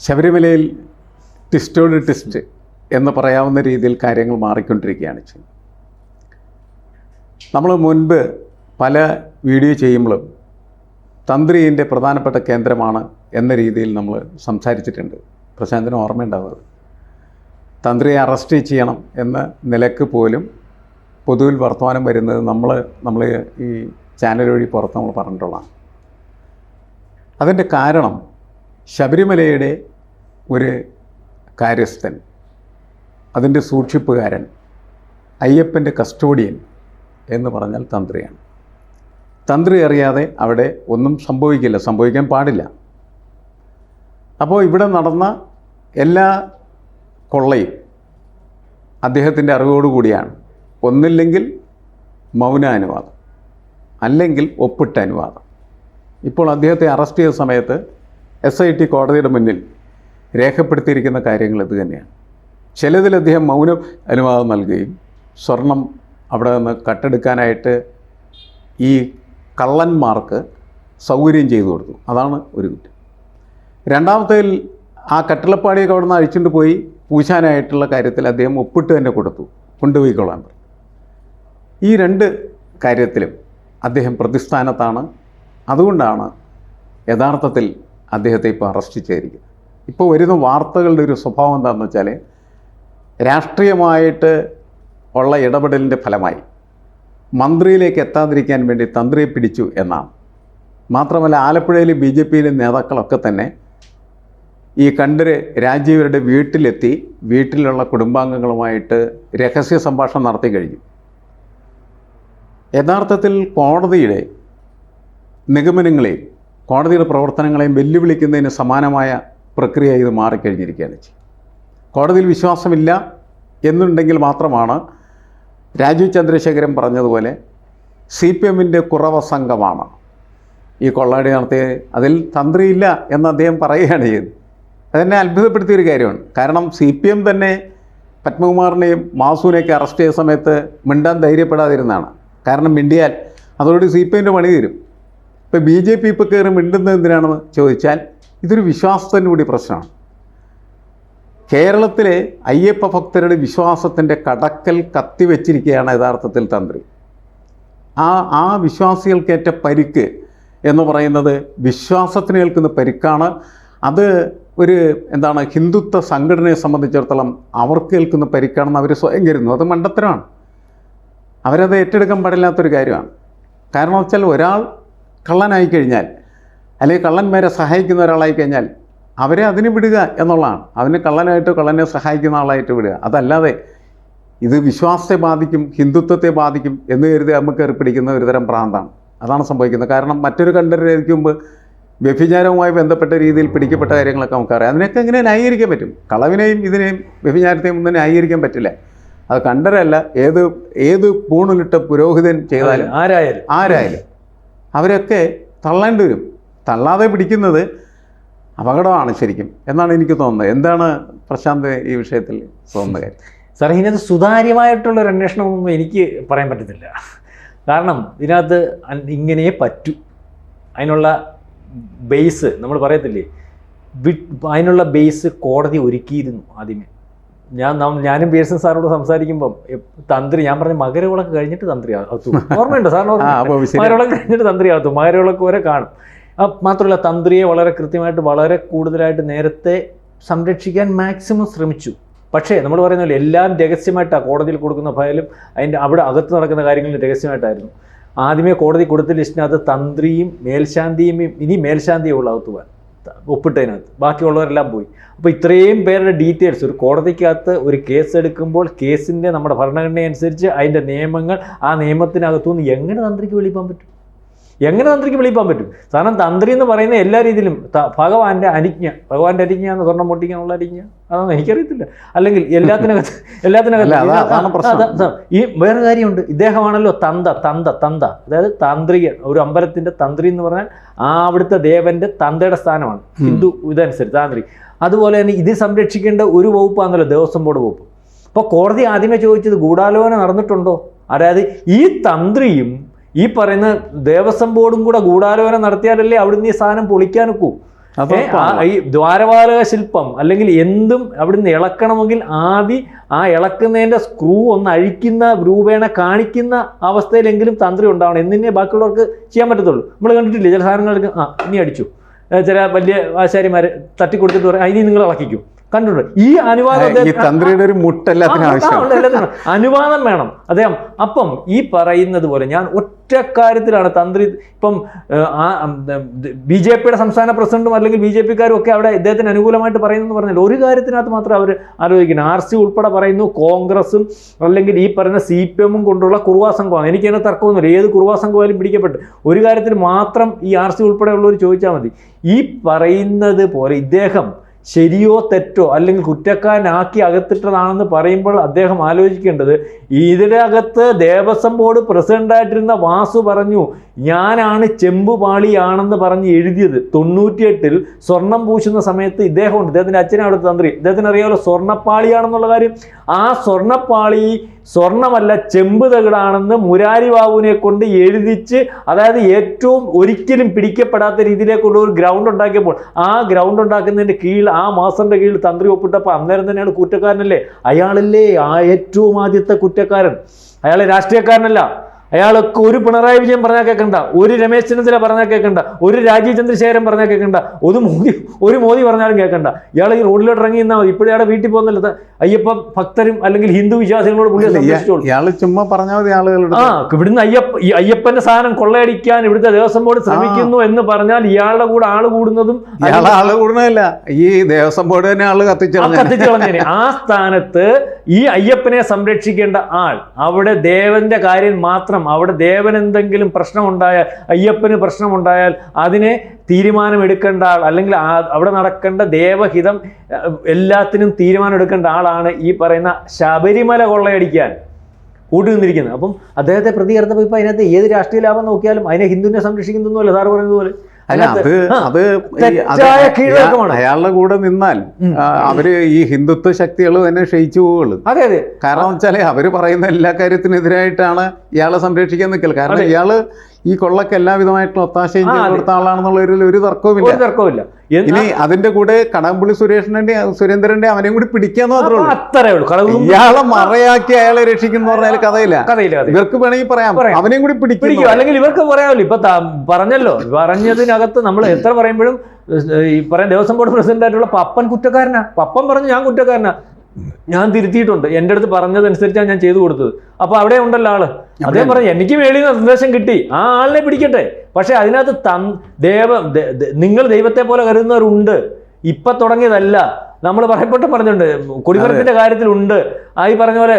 ശബരിമലയിൽ ട്വിസ്റ്റോട് ടിസ്റ്റ് എന്ന് പറയാവുന്ന രീതിയിൽ കാര്യങ്ങൾ മാറിക്കൊണ്ടിരിക്കുകയാണ് നമ്മൾ മുൻപ് പല വീഡിയോ ചെയ്യുമ്പോഴും തന്ത്രിന്റെ പ്രധാനപ്പെട്ട കേന്ദ്രമാണ് എന്ന രീതിയിൽ നമ്മൾ സംസാരിച്ചിട്ടുണ്ട്. പ്രശാന്തിന് ഓർമ്മയുണ്ടാവുന്നത്. തന്ത്രിയെ അറസ്റ്റ് ചെയ്യണം എന്ന നിലയ്ക്ക് പോലും പൊതുവിൽ വർത്തമാനം വരുന്നത് നമ്മൾ നമ്മൾ ഈ ചാനൽ വഴി പുറത്ത് നമ്മൾ പറഞ്ഞിട്ടുള്ളതാണ്. അതിന്റെ കാരണം ശബരിമലയുടെ ഒരു കാര്യസ്ഥൻ അതിന്റെ സൂക്ഷിപ്പുകാരൻ അയ്യപ്പന്റെ കസ്റ്റോഡിയൻ എന്ന് പറഞ്ഞാൽ തന്ത്രിയാണ്. തന്ത്രി അറിയാതെ അവിടെ ഒന്നും സംഭവിക്കില്ല സംഭവിക്കാൻ പാടില്ല. അപ്പോൾ ഇവിടെ നടന്ന എല്ലാ കൊള്ളയും അദ്ദേഹത്തിന്റെ അറിവോടുകൂടിയാണ് ഒന്നില്ലെങ്കിൽ മൗനാനുവാദം അല്ലെങ്കിൽ ഒപ്പിട്ട അനുവാദം. ഇപ്പോൾ അദ്ദേഹത്തെ അറസ്റ്റ് ചെയ്ത സമയത്ത് എസ് ഐ ടി കോടതിയുടെ മുന്നിൽ രേഖപ്പെടുത്തിയിരിക്കുന്ന കാര്യങ്ങൾ ഇത് തന്നെയാണ്. ചിലതിൽ അദ്ദേഹം മൗനം അനുവാദം നൽകുകയും സ്വർണം അവിടെ നിന്ന് കട്ടെടുക്കാനായിട്ട് ഈ കള്ളന്മാർക്ക് സൗകര്യം ചെയ്തു കൊടുത്തു. അതാണ് ഒരു കുറ്റം. രണ്ടാമത്തേതിൽ ആ കട്ടിളപ്പാടിയൊക്കെ അവിടെ നിന്ന് അഴിച്ചുകൊണ്ട് പോയി പൂശാനായിട്ടുള്ള കാര്യത്തിൽ അദ്ദേഹം ഒപ്പിട്ട് തന്നെ കൊടുത്തു. കൊണ്ടുപോയിക്കൊള്ളാൻ പറഞ്ഞു. ഈ രണ്ട് കാര്യത്തിലും അദ്ദേഹം പ്രതിസ്ഥാനത്താണ്. അതുകൊണ്ടാണ് യഥാർത്ഥത്തിൽ അദ്ദേഹത്തെ ഇപ്പോൾ അറസ്റ്റ് ചെയ്തിരിക്കുന്നത് ഇപ്പോൾ വരുന്ന വാർത്തകളുടെ ഒരു സ്വഭാവം എന്താണെന്ന് വെച്ചാൽ രാഷ്ട്രീയമായിട്ട് ഉള്ള ഇടപെടലിന്റെ ഫലമായി മന്ത്രിയിലേക്ക് എത്താതിരിക്കാൻ വേണ്ടി തന്ത്രിയെ പിടിച്ചു എന്നാണ്. മാത്രമല്ല ആലപ്പുഴയിലെ ബി ജെ പിയിലെ നേതാക്കളൊക്കെ തന്നെ ഈ കണ്ടര് രാജീവരുടെ വീട്ടിലെത്തി വീട്ടിലുള്ള കുടുംബാംഗങ്ങളുമായിട്ട് രഹസ്യ സംഭാഷണം നടത്തി കഴിഞ്ഞു. യഥാർത്ഥത്തിൽ കോടതിയുടെ നിഗമനങ്ങളെയും കോടതിയുടെ പ്രവർത്തനങ്ങളെയും വെല്ലുവിളിക്കുന്നതിന് സമാനമായ പ്രക്രിയ ഇത് മാറിക്കഴിഞ്ഞിരിക്കുകയാണ് കോടതിയിൽ വിശ്വാസമില്ല എന്നുണ്ടെങ്കിൽ മാത്രമാണ് രാജീവ് ചന്ദ്രശേഖരൻ പറഞ്ഞതുപോലെ സി പി എമ്മിന്റെ കുറവ സംഘമാണ്. ഈ കൊള്ളാടി നടത്തിയ അതിൽ തന്ത്രിയില്ല എന്ന് അദ്ദേഹം പറയുകയാണ് ചെയ്തത്. അതെന്നെ അത്ഭുതപ്പെടുത്തിയ ഒരു കാര്യമാണ്. കാരണം സി പി എം തന്നെ പത്മകുമാറിനെയും മാസൂനെയൊക്കെ അറസ്റ്റ് ചെയ്ത സമയത്ത് മിണ്ടാൻ ധൈര്യപ്പെടാതിരുന്നതാണ്. കാരണം മിണ്ടിയാൽ അതോടുകൂടി സി പി എമ്മിന്റെ പണി തീരും. ഇപ്പോൾ ബി ജെ പി ഇപ്പോൾ കയറി മിണ്ടുന്നത് എന്തിനാണെന്ന് ചോദിച്ചാൽ ഇതൊരു വിശ്വാസത്തിന്റെ കൂടി പ്രശ്നമാണ്. കേരളത്തിലെ അയ്യപ്പ ഭക്തരുടെ വിശ്വാസത്തിന്റെ കടക്കൽ കത്തിവെച്ചിരിക്കുകയാണ് യഥാർത്ഥത്തിൽ തന്ത്രി. ആ ആ വിശ്വാസികൾക്കേറ്റ പരിക്ക് എന്ന് പറയുന്നത് വിശ്വാസത്തിന് ഏൽക്കുന്ന പരിക്കാണ്. അത് ഒരു എന്താണ് ഹിന്ദുത്വ സംഘടനയെ സംബന്ധിച്ചിടത്തോളം അവർക്ക് ഏൽക്കുന്ന പരിക്കാണെന്ന് അവർ സ്വയം കരുതുന്നു. അത് മണ്ടത്തരമാണ്. അവരത് ഏറ്റെടുക്കാൻ പാടില്ലാത്തൊരു കാര്യമാണ്. കാരണം വെച്ചാൽ ഒരാൾ കള്ളനായി കഴിഞ്ഞാൽ അല്ലെങ്കിൽ കള്ളന്മാരെ സഹായിക്കുന്ന ഒരാളായി കഴിഞ്ഞാൽ അവരെ അതിന് വിടുക എന്നുള്ളതാണ്. അതിന് കള്ളനായിട്ട് കള്ളനെ സഹായിക്കുന്ന ആളായിട്ട് വിടുക. അതല്ലാതെ ഇത് വിശ്വാസത്തെ ബാധിക്കും ഹിന്ദുത്വത്തെ ബാധിക്കും എന്ന് കരുതി നമുക്ക് ഏർപ്പിടിക്കുന്ന ഒരുതരം പ്രാന്താണ് അതാണ് സംഭവിക്കുന്നത്. കാരണം മറ്റൊരു കണ്ടരയ്ക്ക് മുമ്പ് വ്യഭിചാരവുമായി ബന്ധപ്പെട്ട രീതിയിൽ പിടിക്കപ്പെട്ട കാര്യങ്ങളൊക്കെ നമുക്കറിയാം. അതിനൊക്കെ എങ്ങനെ ന്യായീകരിക്കാൻ പറ്റും? കളവിനെയും ഇതിനെയും വ്യഭിചാരത്തെയും ഒന്നും ന്യായീകരിക്കാൻ പറ്റില്ല. അത് കണ്ടരല്ല ഏത് ഏത് പൂണിലിട്ട പുരോഹിതൻ ചെയ്താലും ആരായാലും. ആരായാലും. അവരൊക്കെ തള്ളേണ്ടി വരും. തള്ളാതെ പിടിക്കുന്നത് അപകടമാണ് ശരിക്കും എന്നാണ് എനിക്ക് തോന്നുന്നത്. എന്താണ് പ്രശാന്ത് ഈ വിഷയത്തിൽ തോന്നുന്ന കാര്യം സാർ ഇതിനകത്ത് സുതാര്യമായിട്ടുള്ള ഒരു അന്വേഷണമൊന്നും എനിക്ക് പറയാൻ പറ്റത്തില്ല. കാരണം ഇതിനകത്ത് ഇങ്ങനെ പറ്റൂ. അതിനുള്ള ബേസ് നമ്മൾ പറയത്തില്ലേ അതിനുള്ള ബേസ് കോടതി ഒരുക്കിയിരുന്നു ആദ്യമേ. ഞാൻ ഞാനും പിയേഴ്സൺ സാറോട് സംസാരിക്കുമ്പം തന്ത്രി ഞാൻ പറഞ്ഞ മകരവിളക്ക് കഴിഞ്ഞിട്ട് തന്ത്രി ആകത്തു ഓർമ്മയുണ്ടോ സാറിന് മകരവിളക്ക് കഴിഞ്ഞിട്ട് തന്ത്രി ആകത്തു മകരവിളക്ക് വരെ കാണും. മാത്രമല്ല തന്ത്രിയെ വളരെ കൃത്യമായിട്ട് വളരെ കൂടുതലായിട്ട് നേരത്തെ സംരക്ഷിക്കാൻ മാക്സിമം ശ്രമിച്ചു. പക്ഷേ നമ്മൾ പറയുന്നില്ല എല്ലാം രഹസ്യമായിട്ടാണ് കോടതിയിൽ കൊടുക്കുന്ന ഫയലും അതിന്റെ അവിടെ അകത്ത് നടക്കുന്ന കാര്യങ്ങളും രഹസ്യമായിട്ടായിരുന്നു. ആദ്യമേ കോടതി കൊടുത്ത ലിസ്റ്റിനകത്ത് തന്ത്രിയും മേൽശാന്തിയും ഇനി മേൽശാന്തിയെ ഉള്ള അകത്ത് പോകാൻ. ത- ഒപ്പിട്ടതിനകത്ത്. ബാക്കിയുള്ളവരെല്ലാം പോയി. അപ്പോൾ ഇത്രയും പേരുടെ ഡീറ്റെയിൽസ് ഒരു കോടതിക്കകത്ത് ഒരു കേസ് എടുക്കുമ്പോൾ കേസിന്റെ നമ്മുടെ ഭരണഘടനയനുസരിച്ച് അതിന്റെ നിയമങ്ങൾ ആ നിയമത്തിനകത്തുനിന്ന് എങ്ങനെ തന്ത്രിക്ക് വെളിപ്പാൻ പറ്റും? എങ്ങനെ തന്ത്രിക്ക് വെളിപ്പാൻ പറ്റും? കാരണം തന്ത്രി എന്ന് പറയുന്ന എല്ലാ രീതിയിലും ഭഗവാന്റെ അനിജ്ഞ ഭഗവാന്റെ അരിജ്ഞ എന്ന് സ്വർണം പൊട്ടിക്കാനുള്ള അരിജ്ഞ അതൊന്നും എനിക്കറിയത്തില്ല. അല്ലെങ്കിൽ എല്ലാത്തിനകത്ത് എല്ലാത്തിനകത്ത്. ഈ വേറെ കാര്യമുണ്ട്. ഇദ്ദേഹമാണല്ലോ തന്ത തന്ത തന്ത. അതായത് തന്ത്രികൻ. ഒരു അമ്പലത്തിന്റെ തന്ത്രി എന്ന് പറഞ്ഞാൽ ആ അവിടുത്തെ ദേവന്റെ തന്തയുടെ സ്ഥാനമാണ്. ഹിന്ദു ഇതനുസരിച്ച് തന്ത്രി. അതുപോലെ തന്നെ ഇത് സംരക്ഷിക്കേണ്ട ഒരു വകുപ്പാണല്ലോ ദേവസ്വം ബോർഡ് വകുപ്പ്. അപ്പോൾ കോടതി ആദ്യമേ ചോദിച്ചത് ഗൂഢാലോചന നടന്നിട്ടുണ്ടോ? അതായത് ഈ തന്ത്രിയും ഈ പറയുന്ന ദേവസ്വം ബോർഡും കൂടെ ഗൂഢാലോചന നടത്തിയാലല്ലേ അവിടുന്ന് ഈ സാധനം പൊളിക്കാൻ നിൽക്കൂ അത് ഈ ദ്വാരപാലക ശില്പം അല്ലെങ്കിൽ എന്തും അവിടുന്ന് ഇളക്കണമെങ്കിൽ ആദ്യം ആ ഇളക്കുന്നതിന്റെ സ്ക്രൂ ഒന്ന് അഴിക്കുന്ന രൂപേണ കാണിക്കുന്ന അവസ്ഥയിലെങ്കിലും തന്ത്രി ഉണ്ടാവണം. എന്നിനെ ബാക്കിയുള്ളവർക്ക് ചെയ്യാൻ പറ്റത്തുള്ളൂ. നമ്മൾ കണ്ടിട്ടില്ലേ ചില സാധനങ്ങൾക്ക് ആ ഇനി അടിച്ചു. ചില വലിയ ആശാരിമാർ തട്ടിക്കൊടുത്തിട്ട് പറയും "ആ, ഇനി നിങ്ങൾ ഇളക്കിക്കും. കണ്ടിട്ടുണ്ട്. ഈ അനുവാദം ഈ തന്ത്രിയുടെ ഒരു മുട്ടെല്ലാത്തിനും അനുവാദം വേണം. അദ്ദേഹം അപ്പം ഈ പറയുന്നത് പോലെ ഞാൻ ഒറ്റ കാര്യത്തിലാണ് തന്ത്രി ഇപ്പം ബി ജെ പിയുടെ സംസ്ഥാന പ്രസിഡന്റും അല്ലെങ്കിൽ ബി ജെ പിക്കാരും ഒക്കെ അവിടെ ഇദ്ദേഹത്തിന് അനുകൂലമായിട്ട് പറയുന്നു പറഞ്ഞാൽ ഒരു കാര്യത്തിനകത്ത് മാത്രം അവർ ആലോചിക്കുന്നു. ആർ സി ഉൾപ്പെടെ പറയുന്നു കോൺഗ്രസും അല്ലെങ്കിൽ ഈ പറയുന്ന സി പി എമ്മും കൊണ്ടുള്ള കുറുവാ സംഘമാണ്. എനിക്ക് അതിന് തർക്കമൊന്നുമില്ല. ഏത് കുറുവാ സംഘമായാലും പിടിക്കപ്പെട്ട്. ഒരു കാര്യത്തിൽ മാത്രം ഈ ആർ സി ഉൾപ്പെടെയുള്ളവർ ചോദിച്ചാൽ മതി. ഈ പറയുന്നത് പോലെ ഇദ്ദേഹം ശരിയോ തെറ്റോ അല്ലെങ്കിൽ കുറ്റക്കാരനാക്കി അകത്തിട്ടതാണെന്ന് പറയുമ്പോൾ അദ്ദേഹം ആലോചിക്കേണ്ടത് ഇതിന്റെ അകത്ത് ദേവസ്വം ബോർഡ് പ്രസിഡന്റായിട്ടിരുന്ന വാസു പറഞ്ഞു ഞാനാണ് ചെമ്പുപാളിയാണെന്ന് പറഞ്ഞ് എഴുതിയത്. തൊണ്ണൂറ്റിയെട്ടിൽ സ്വർണം പൂശുന്ന സമയത്ത് ഇദ്ദേഹമുണ്ട്. ഇദ്ദേഹത്തിന്റെ അച്ഛനെ അവിടെ തന്ത്രി. ഇദ്ദേഹത്തിന് അറിയാമല്ലോ സ്വർണപ്പാളിയാണെന്നുള്ള കാര്യം. ആ സ്വർണപ്പാളി സ്വർണമല്ല ചെമ്പ് തകിടാണെന്ന് മുരാരി ബാബുവിനെ കൊണ്ട് എഴുതിച്ച് അതായത് ഏറ്റവും ഒരിക്കലും പിടിക്കപ്പെടാത്ത രീതിയിലേക്കുള്ള ഒരു ഗ്രൗണ്ട് ഉണ്ടാക്കിയപ്പോൾ ആ ഗ്രൗണ്ട് ഉണ്ടാക്കുന്നതിന്റെ കീഴിൽ ആ മാസന്റെ കീഴിൽ തന്ത്രി ഒപ്പിട്ടപ്പോൾ അന്നേരം തന്നെയാണ് കുറ്റക്കാരനല്ലേ? അയാളല്ലേ ആ ഏറ്റവും ആദ്യത്തെ കുറ്റക്കാരൻ? അയാൾ രാഷ്ട്രീയക്കാരനല്ല. അയാളൊക്കെ ഒരു പിണറായി വിജയൻ പറഞ്ഞാൽ കേൾക്കണ്ട ഒരു രമേശ് ചെന്നിത്തല പറഞ്ഞാൽ കേൾക്കണ്ട ഒരു രാജീവ് ചന്ദ്രശേഖരൻ പറഞ്ഞാൽ കേൾക്കണ്ട ഒരു മോദി ഒരു മോദി പറഞ്ഞാലും കേൾക്കണ്ട ഇയാൾ ഈ റോഡിലോട്ട് ഇറങ്ങി നിന്നാൽ മതി. ഇപ്പോഴും വീട്ടിൽ പോകുന്നില്ല അയ്യപ്പ ഭക്തരും അല്ലെങ്കിൽ ഹിന്ദു വിശ്വാസികളോട് പുള്ളിയെ അല്ല, ഇയാ- സംരക്ഷിച്ചോളൂ. ഇയാൾ ചുമ്മാ പറഞ്ഞാൽ മതി ആളുകളുടെ. ആ ഇവിടുന്ന് അയ്യപ്പ അയ്യപ്പന്റെ സാധനം കൊള്ളയടിക്കാൻ ഇവിടുത്തെ ദേവസ്വം ബോർഡ് ശ്രമിക്കുന്നു എന്ന് പറഞ്ഞാൽ ഇയാളുടെ കൂടെ ആൾ കൂടുന്നതും ഇയാളെ ആൾ കൂടുന്നതല്ല. ഈ ദേവസ്വം ബോർഡ് തന്നെ ആൾ കത്തിച്ചു കത്തിച്ചു കളഞ്ഞേനെ ആ സ്ഥാനത്ത് ഈ അയ്യപ്പനെ സംരക്ഷിക്കേണ്ട ആൾ അവിടെ ദേവന്റെ കാര്യം മാത്രം അവിടെ ദേവൻ എന്തെങ്കിലും പ്രശ്നമുണ്ടായാൽ അയ്യപ്പന് പ്രശ്നമുണ്ടായാൽ അതിനെ തീരുമാനം എടുക്കേണ്ട ആൾ അല്ലെങ്കിൽ അവിടെ നടക്കേണ്ട ദേവഹിതം എല്ലാത്തിനും തീരുമാനം എടുക്കേണ്ട ആളാണ് ഈ പറയുന്ന ശബരിമല കൊള്ളയടിക്കാൻ കൂട്ടി നിന്നിരിക്കുന്നത് അപ്പം അദ്ദേഹത്തെ പ്രതി ചേർത്തപ്പോൾ ഇപ്പൊ അതിനകത്ത് ഏത് രാഷ്ട്രീയ ലാഭം നോക്കിയാലും അതിനെ ഹിന്ദുവിനെ സംരക്ഷിക്കുന്നൊന്നുമല്ല സാറ് പറയുന്നത് പോലെ. അല്ല അത് അത് അയാളുടെ കൂടെ നിന്നാൽ അവർ ഈ ഹിന്ദുത്വ ശക്തികൾ തന്നെ ക്ഷയിച്ചു പോവുള്ളൂ അതെ അതെ. കാരണം വെച്ചാൽ അവർ പറയുന്ന എല്ലാ കാര്യത്തിനെതിരായിട്ടാണ് ഇയാളെ സംരക്ഷിക്കാൻ നിൽക്കൽ കാരണം. ഇയാൾ ഈ കൊള്ളക്ക് എല്ലാവിധമായിട്ടുള്ള ഒത്താശയും ചെയ്ത്. കൊടുത്ത ആളാണെന്നുള്ള ഒരു തർക്കവുമില്ല. ഒരു എന്ന് ഇനി അതിന്റെ കൂടെ കടമ്പുള്ളി സുരേഷിന്റെ സുരേന്ദ്രന്റെ അവനെയും കൂടി പിടിക്കാന്ന് മാത്രമേ ഉള്ളൂ. അത്രേ ഉള്ളൂ. ഇയാളെ മറയാക്കി അയാളെ രക്ഷിക്കുന്ന പറഞ്ഞാൽ കഥയില്ല. കഥയില്ല കഥ ഇവർക്ക് വേണമെങ്കിൽ പറയാം. അവനെയും കൂടി പിടിക്കും. അല്ലെങ്കിൽ ഇവർക്ക് പറയാമല്ലോ. ഇപ്പൊ പറഞ്ഞല്ലോ. പറഞ്ഞതിനകത്ത് നമ്മൾ എത്ര പറയുമ്പോഴും ഈ പറയാൻ ദേവസ്വം ബോർഡ് പ്രസിഡന്റ് ആയിട്ടുള്ള പപ്പൻ കുറ്റക്കാരനാ. പപ്പൻ പറഞ്ഞു ഞാൻ കുറ്റക്കാരനാ. ഞാൻ തിരുത്തിയിട്ടുണ്ട്. എന്റെ അടുത്ത് പറഞ്ഞതനുസരിച്ചാണ് ഞാൻ ചെയ്തു കൊടുത്തത്. അപ്പോൾ അവിടെ ഉണ്ടല്ലോ ആൾ. അദ്ദേഹം പറഞ്ഞു എനിക്ക് വേണ്ടി നിർദ്ദേശം കിട്ടി. ആ ആളിനെ പിടിക്കട്ടെ. പക്ഷേ അതിനകത്ത് തൻ ദേവ നിങ്ങൾ ദൈവത്തെ പോലെ കരുതുന്നവരുണ്ട്. ഇപ്പൊ തുടങ്ങിയതല്ല. നമ്മൾ പറയപ്പെട്ട് പറഞ്ഞിട്ടുണ്ട് കുടിമരത്തിന്റെ കാര്യത്തിലുണ്ട്. ആ ഈ പറഞ്ഞ പോലെ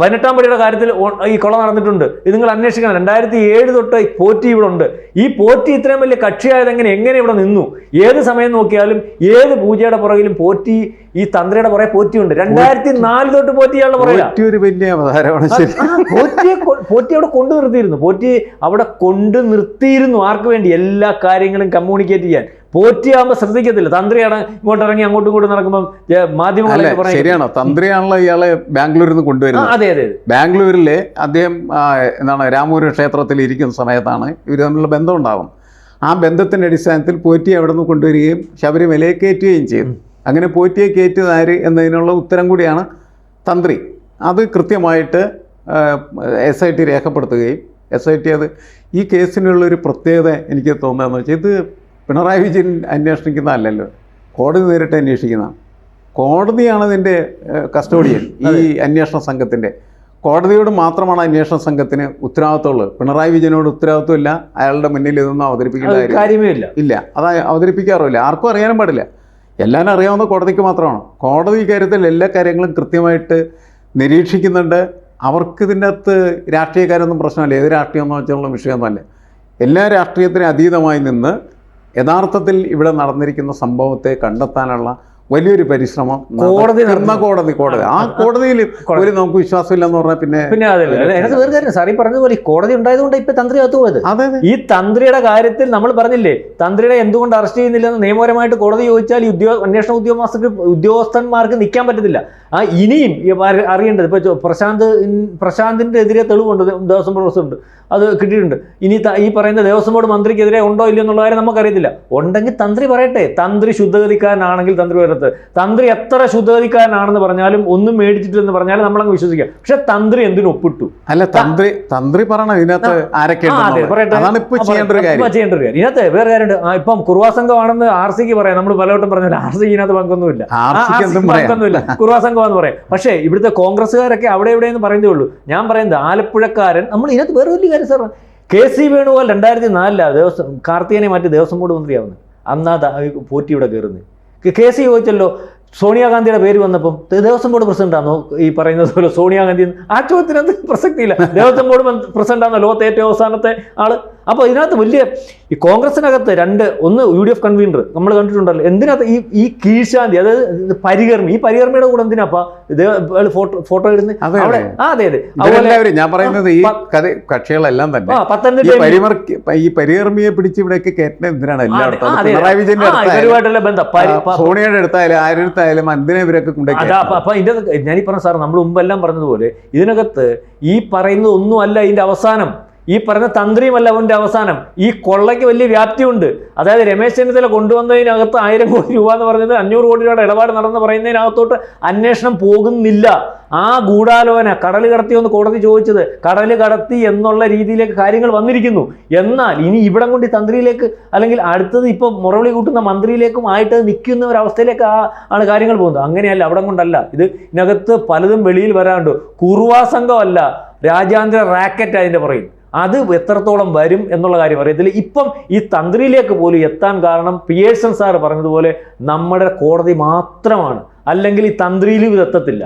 പതിനെട്ടാം പടിയുടെ കാര്യത്തിൽ ഈ കൊള്ള നടന്നിട്ടുണ്ട്. ഇത് നിങ്ങൾ അന്വേഷിക്കണം. രണ്ടായിരത്തി ഏഴ് തൊട്ട് ഈ പോറ്റി ഇവിടെ ഉണ്ട്. ഈ പോറ്റി ഇത്രയും വലിയ കക്ഷിയായത് എങ്ങനെ എങ്ങനെ ഇവിടെ നിന്നു? ഏത് സമയം നോക്കിയാലും ഏത് പൂജയുടെ പുറകിലും പോറ്റി ഈ തന്ത്രിയുടെ പുറകെ പോറ്റിയുണ്ട്. രണ്ടായിരത്തി നാല് തൊട്ട് പോറ്റി ഇയാളുടെ പോറ്റി ഒരു വലിയ അവതാരമാണ് ശരി. ആ, പോറ്റിയെ പോറ്റി അവിടെ കൊണ്ടു നിർത്തിയിരുന്നു. പോറ്റി അവിടെ കൊണ്ടു നിർത്തിയിരുന്നു ആർക്ക് വേണ്ടി? എല്ലാ കാര്യങ്ങളും കമ്മ്യൂണിക്കേറ്റ് ചെയ്യാൻ. പോറ്റിയാകുമ്പോൾ ശ്രദ്ധിക്കത്തില്ല. തന്ത്രിയാണ് ഇങ്ങോട്ട് ഇറങ്ങി അങ്ങോട്ടും ഇങ്ങോട്ടും നടക്കുമ്പോൾ അല്ല മാധ്യമങ്ങളൊക്കെ ശരിയാണോ. തന്ത്രിയാണല്ലോ ഇയാളെ ബാംഗ്ലൂരിൽ നിന്ന് കൊണ്ടുവരുന്നത് അതെ അതെ ബാംഗ്ലൂരിൽ ബാംഗ്ലൂരിലെ അദ്ദേഹം എന്താണ് രാമൂര് ക്ഷേത്രത്തിൽ ഇരിക്കുന്ന സമയത്താണ് ഇവർ തമ്മിലുള്ള ബന്ധം ഉണ്ടാകും ആ ബന്ധത്തിന്റെ അടിസ്ഥാനത്തിൽ പോറ്റി അവിടെ നിന്ന് കൊണ്ടുവരികയും ശബരിമലയെ കയറ്റുകയും ചെയ്യും അങ്ങനെ പോറ്റിയെ കയറ്റിയത് ആര് എന്നതിനുള്ള ഉത്തരം കൂടിയാണ് തന്ത്രി. അത് കൃത്യമായിട്ട് എസ് ഐ ടി രേഖപ്പെടുത്തുകയും എസ് ഐ ടി അത് ഈ കേസിനുള്ളൊരു പ്രത്യേകത എനിക്ക് തോന്നുന്നതെന്ന് വെച്ചാൽ ഇത് പിണറായി വിജയൻ അന്വേഷിക്കുന്നതല്ലല്ലോ കോടതി നേരിട്ട് അന്വേഷിക്കുന്നതാണ്. കോടതിയാണ് ഇതിന്റെ കസ്റ്റോഡിയൻ ഈ അന്വേഷണ സംഘത്തിന്റെ കോടതിയോട് മാത്രമാണ് അന്വേഷണ സംഘത്തിന് ഉത്തരവാദിത്തമുള്ളത് പിണറായി വിജയനോട് ഉത്തരവാദിത്വമില്ല. അയാളുടെ മുന്നിൽ ഇതൊന്നും അവതരിപ്പിക്കേണ്ട അത് കാര്യമേ ഇല്ല ഇല്ല. അത് അവതരിപ്പിക്കാറുമില്ല. ആർക്കും അറിയാനും പാടില്ല. എല്ലാവരും അറിയാവുന്ന കോടതിക്ക് മാത്രമാണ്. കോടതി കാര്യത്തിൽ എല്ലാ കാര്യങ്ങളും കൃത്യമായിട്ട് നിരീക്ഷിക്കുന്നുണ്ട്. അവർക്ക് ഇതിന്റെ അകത്ത് രാഷ്ട്രീയക്കാരൊന്നും പ്രശ്നമല്ല. ഏത് രാഷ്ട്രീയം എന്ന് വെച്ചുള്ള വിഷയമൊന്നുമല്ല. എല്ലാ രാഷ്ട്രീയത്തിനും അതീതമായി നിന്ന് യഥാർത്ഥത്തിൽ ഇവിടെ നടന്നിരിക്കുന്ന സംഭവത്തെ കണ്ടെത്താനുള്ള വലിയൊരു പരിശ്രമം കോടതി നടന്ന. കോടതി കോടതി. ആ കോടതിയിൽ ഒരു നമുക്ക് വിശ്വാസമില്ലെന്ന് പറഞ്ഞാൽ പിന്നെ പിന്നെ അതെ. വേറെ കാര്യം സാർ ഈ പറഞ്ഞതുപോലെ ഈ കോടതി ഉണ്ടായതുകൊണ്ട് ഇപ്പൊ തന്ത്രി അകത്ത് പോയത്. അതെ അതെ. ഈ തന്ത്രിയുടെ കാര്യത്തിൽ നമ്മൾ പറഞ്ഞില്ലേ തന്ത്രിയുടെ എന്തുകൊണ്ട് അറസ്റ്റ് ചെയ്യുന്നില്ലെന്ന് നിയമപരമായിട്ട് കോടതി ചോദിച്ചാൽ ഈ ഉദ്യോഗ അന്വേഷണ ഉദ്യോഗസ്ഥർക്ക് ഉദ്യോഗസ്ഥന്മാർക്ക് നിൽക്കാൻ പറ്റത്തില്ല. ആ ഇനിയും അറിയേണ്ടത് ഇപ്പോൾ പ്രശാന്ത് പ്രശാന്തിന്റെ പ്രശാന്തിന്റെ എതിരെ തെളിവുണ്ട് ദേവസ്വം ബോർഡ് പ്രസിഡന്റ്. അത് കിട്ടിയിട്ടുണ്ട്. ഇനി ഈ പറയുന്ന ദേവസ്വം ബോർഡ് മന്ത്രിക്കെതിരെ ഉണ്ടോ ഇല്ലയോ എന്നുള്ള കാര്യം നമുക്കറിയത്തില്ല. ഉണ്ടെങ്കിൽ തന്ത്രി പറയട്ടെ. തന്ത്രി ശുദ്ധഗതിക്കാരനാണെങ്കിൽ തന്ത്രി വരത്ത് തന്ത്രി എത്ര ശുദ്ധഗതിക്കാരനാണെന്ന് പറഞ്ഞാലും ഒന്നും മേടിച്ചിട്ടില്ലെന്ന് പറഞ്ഞാലും നമ്മളങ്ങ് വിശ്വസിക്കാം. പക്ഷെ തന്ത്രി എന്തിനു ഒപ്പിട്ടു? അല്ല തന്ത്രി തന്ത്രി പറയണം. ഇതിനകത്ത് ചെയ്യേണ്ട ഒരു കാര്യം. ഇതിനകത്ത് വേറെ കാര്യമുണ്ട് ഇപ്പം കുറുവാ സംഘമാണെന്ന് ആർ സിക്ക് പറയാം. നമ്മൾ പലവട്ടം പറഞ്ഞില്ല. ആർ സിക്ക് ഇതിനകത്ത് പങ്കൊന്നുമില്ല. കുറുവാസംഘം പങ്കൊന്നുമില്ല. കുറുവാ സംഘമാന്ന് പറയാം. പക്ഷേ ഇവിടുത്തെ കോൺഗ്രസ്സുകാരൊക്കെ അവിടെ ഇവിടെ എന്ന് പറയുന്നേ ഉള്ളൂ. ഞാൻ പറയുന്നത് ആലപ്പുഴക്കാരൻ നമ്മൾ ഇതിനകത്ത് വേറെ വലിയ കാര്യം സാർ കെ സി വേണുഗോപാൽ രണ്ടായിരത്തി നാലിലാണ് ദേവസ്വം കാർത്തികനെ മാറ്റി ദേവസ്വം ബോർഡ് മന്ത്രിയാവുന്നത്. അന്നാ പോറ്റി ഇവിടെ കയറുന്നത് കെ സി ചോദിച്ചല്ലോ സോണിയാഗാന്ധിയുടെ പേര് വന്നപ്പം ദേവസ്വം ബോർഡ് പ്രസിഡന്റാണോ ഈ പറയുന്നത് പോലെ സോണിയാഗാന്ധി എന്ന്? ആ ചോദ്യത്തിനകത്ത് പ്രസക്തിയില്ല. ദേവസ്വം ബോർഡ് പ്രസിഡന്റാണോ ലോകത്തെ ഏറ്റവും അവസാനത്തെ ആൾ. അപ്പോൾ ഇതിനകത്ത് വലിയ ഈ കോൺഗ്രസിനകത്ത് രണ്ട് ഒന്ന് യു ഡി എഫ് കൺവീനർ. നമ്മൾ കണ്ടിട്ടുണ്ടല്ലോ. എന്തിനകത്ത് ഈ ഈ കീഴ്ശാന്തി അതായത് പരികർമ്മി ഈ പരികർമ്മിയുടെ കൂടെ എന്തിനാപ്പാ ഇത് ഫോട്ടോ ഫോട്ടോ ഇടുന്നത് അവിടെ. ആ അതെ അതെ. ഞാൻ പറയുന്നത് ഈ കഥ കക്ഷികളെല്ലാം തന്നെ ഈ പത്തനംതിട്ട ഈ പരികർമ്മിയെ പിടിച്ച് ഇവിടെയൊക്കെ കയറ്റുന്നത് എന്തിനാണ്? എല്ലായിടത്തും. പിണറായി വിജയന്റെ അടുത്തായാലും ബന്ധം. സോണിയയുടെ അടുത്തായാലും ആരുടെ അടുത്തായാലും എന്തിനാ ഇവരൊക്കെ അപ്പൊ ഇതിന്റെ ഞാനീ പറഞ്ഞ സാർ നമ്മൾ മുമ്പെല്ലാം പറഞ്ഞതുപോലെ ഇതിനകത്ത് ഈ പറയുന്നത് ഒന്നുമല്ല ഇതിന്റെ അവസാനം. ഈ പറഞ്ഞ തന്ത്രിയുമല്ല അവന്റെ അവസാനം. ഈ കൊള്ളയ്ക്ക് വലിയ വ്യാപ്തിയുണ്ട്. അതായത് രമേശ് ചെന്നിത്തല കൊണ്ടുവന്നതിനകത്ത് ആയിരം കോടി രൂപ എന്ന് പറയുന്നത് അഞ്ഞൂറ് കോടി രൂപയുടെ ഇടപാട് നടന്ന് പറയുന്നതിനകത്തോട്ട് അന്വേഷണം പോകുന്നില്ല. ആ ഗൂഢാലോചന കടൽ കടത്തിയെന്ന് കോടതി ചോദിച്ചത് കടൽ കടത്തി എന്നുള്ള രീതിയിലേക്ക് കാര്യങ്ങൾ വന്നിരിക്കുന്നു. എന്നാൽ ഇനി ഇവിടം കൊണ്ട് തന്ത്രിയിലേക്ക് അല്ലെങ്കിൽ അടുത്തത് ഇപ്പോൾ മുറവിളി കൂട്ടുന്ന മന്ത്രിയിലേക്കും ആയിട്ട് നിൽക്കുന്ന ഒരു അവസ്ഥയിലേക്ക് ആ ആണ് കാര്യങ്ങൾ പോകുന്നത്. അങ്ങനെയല്ല അവിടം കൊണ്ടല്ല. ഇത് ഇതിനകത്ത് പലതും വെളിയിൽ വരാണ്ട് കുറുവാ സംഘമല്ല രാജ്യാന്തര റാക്കറ്റ് അതിന്റെ പറയും അത് എത്രത്തോളം വരും എന്നുള്ള കാര്യം അറിയത്തില്ല. ഇപ്പം ഈ തന്ത്രിയിലേക്ക് പോലും എത്താൻ കാരണം പിയേഴ്സൺ സാർ പറഞ്ഞതുപോലെ നമ്മുടെ കോടതി മാത്രമാണ്. അല്ലെങ്കിൽ ഈ തന്ത്രിയിൽ വിധത്തത്തില്ല.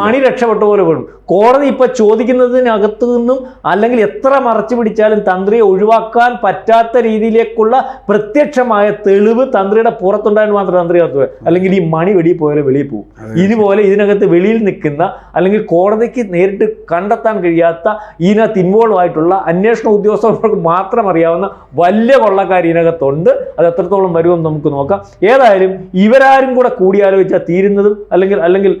മണി രക്ഷപ്പെട്ട പോലെ വീഴും കോടതി ഇപ്പൊ ചോദിക്കുന്നതിനകത്തു നിന്നും അല്ലെങ്കിൽ എത്ര മറച്ചു പിടിച്ചാലും തന്ത്രിയെ ഒഴിവാക്കാൻ പറ്റാത്ത രീതിയിലേക്കുള്ള പ്രത്യക്ഷമായ തെളിവ് തന്ത്രിയുടെ പുറത്തുണ്ടായാൽ മാത്രം തന്ത്രി അകത്ത് അല്ലെങ്കിൽ ഈ മണി വെളിയിൽ പോയാലും വെളിയിൽ പോകും ഇതുപോലെ ഇതിനകത്ത് വെളിയിൽ നിൽക്കുന്ന അല്ലെങ്കിൽ കോടതിക്ക് നേരിട്ട് കണ്ടെത്താൻ കഴിയാത്ത ഇതിനകത്ത് ഇൻവോൾവ് ആയിട്ടുള്ള അന്വേഷണ ഉദ്യോഗസ്ഥർക്ക് മാത്രം അറിയാവുന്ന വലിയ കൊള്ളക്കാർ ഇതിനകത്തുണ്ട്. അത് എത്രത്തോളം വരുമെന്ന് നമുക്ക് നോക്കാം. ഏതായാലും ഇവരാരും കൂടെ കൂടിയാലോചിച്ചാൽ തീരുന്നതും അല്ലെങ്കിൽ അല്ലെങ്കിൽ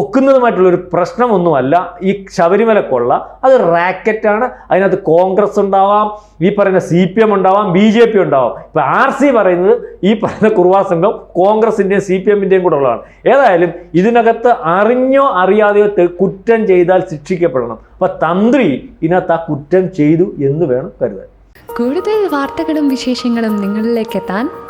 ഒക്കുന്നതുമായിട്ടുള്ള ഒരു പ്രശ്നമൊന്നുമല്ല. ഈ ശബരിമല കൊള്ള അത് റാക്കറ്റാണ്. അതിനകത്ത് കോൺഗ്രസ് ഉണ്ടാവാം ഈ പറയുന്ന സി പി എം ഉണ്ടാവാം ബി ജെ പി ഉണ്ടാവാം. ഇപ്പം ആർ സി പറയുന്നത് ഈ പറയുന്ന കുറുവാ സംഘം കോൺഗ്രസിന്റെയും സി പി എമ്മിന്റെയും കൂടെ ഉള്ളതാണ്. ഏതായാലും ഇതിനകത്ത് അറിഞ്ഞോ അറിയാതെയോ കുറ്റം ചെയ്താൽ ശിക്ഷിക്കപ്പെടണം. അപ്പം തന്ത്രി ഇതിനകത്ത് ആ കുറ്റം ചെയ്തു എന്ന് വേണം കരുതാൻ. കൂടുതൽ വാർത്തകളും വിശേഷങ്ങളും നിങ്ങളിലേക്ക് എത്താൻ